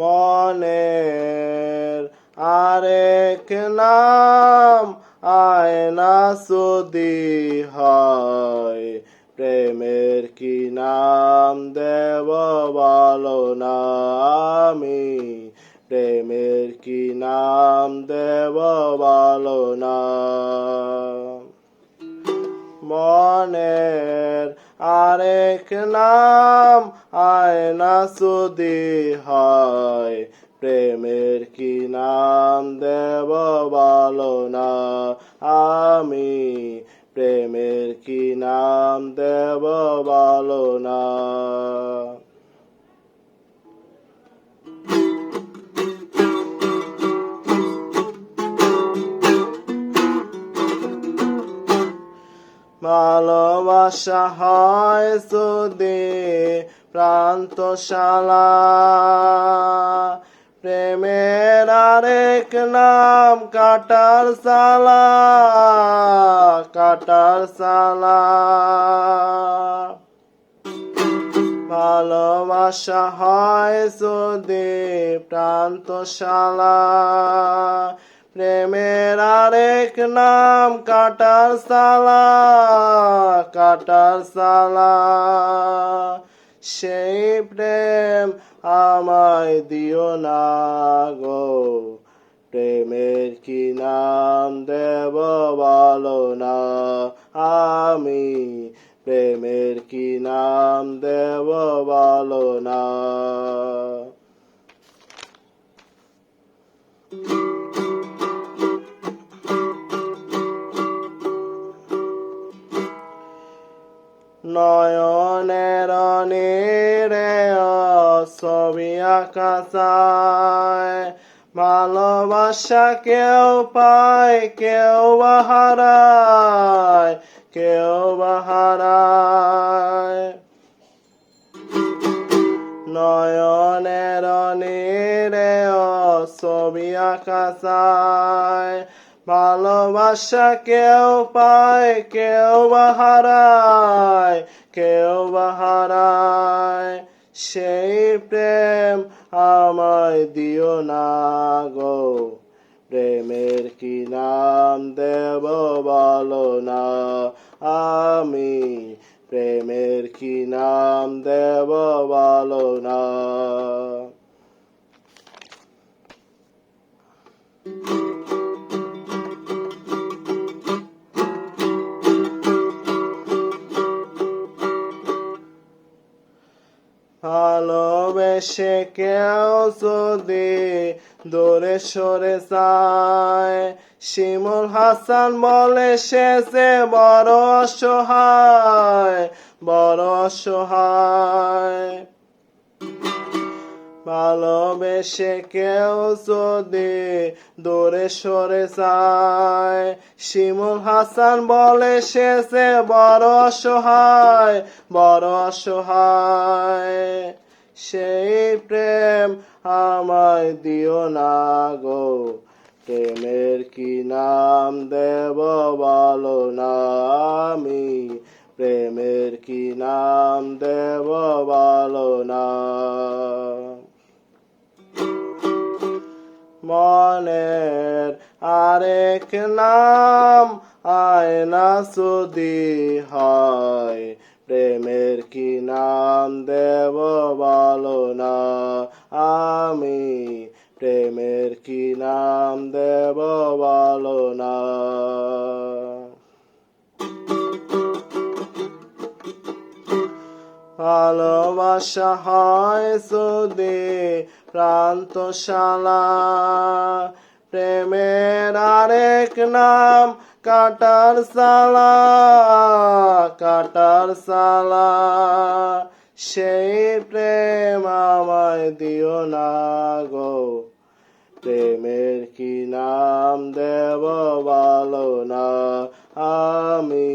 মনের আরেক নাম আয়না সুদি হয়। প্রেমের কি নাম দেব বলো না আমি? প্রেমের কি নাম দেব বলো না। মনের আরেক নাম আয়না সুদি হয়। প্রেমের কি নাম দেব বলো না। আমি প্রেমের কি নাম দেব বলো না। ভালোবাসা হয় সুদে প্রান্তশালা। প্রেমের আরেক নাম কাটার সালা কাটার সালা ভালোবাসা হয় সুদে প্রান্তশালা। প্রেমের আরেক নাম কাটার সালা কাটার সালা। সেই প্রেম আমায় দিও না গো, প্রেমের কি নাম দেব বলো না। আমি প্রেমের কি নাম দেব বলো না। নীরে ছবি আকাশায়। ভালোবাসা কেউ পায় কেউ বাহারায় কেউ বাহারায় নয়নের নীরে ছবি আকাশায়। ভালোবাসা কেউ পায়, কেউ বাহারায় কেউ বাহারায় সেই প্রেম আমায় দিও না গো। প্রেমের কি নাম দেব বলো না। আমি প্রেমের কি নাম দেব বলো না। ভালোবেসে কেউ যদি দূরে সরে যায়, শিমুল হাসান বলে সে যে বড় অসহায় বড় অসহায়। ভালোবেসে কেউ যদি দূরে সরে যায়, শিমুল হাসান বলে শেষে বড় অসহায় বড় অসহায়। সেই প্রেম আমায় দিও না গো, প্রেমের কি নাম দেব বলো না আমি? প্রেমের কি নাম মনের আরেক নাম আয়না সুদি হয়। প্রেমের কি নাম দেব বলো না আমি। প্রেমের কি নাম দেব বলো না ভালোবাসা হয় সুদে প্রান্তশালা। প্রেমের আরেক নাম কাটার সালা কাটার সালা সেই প্রেম আমায় দিও না গো। প্রেমের কি নাম দেব বলো না আমি?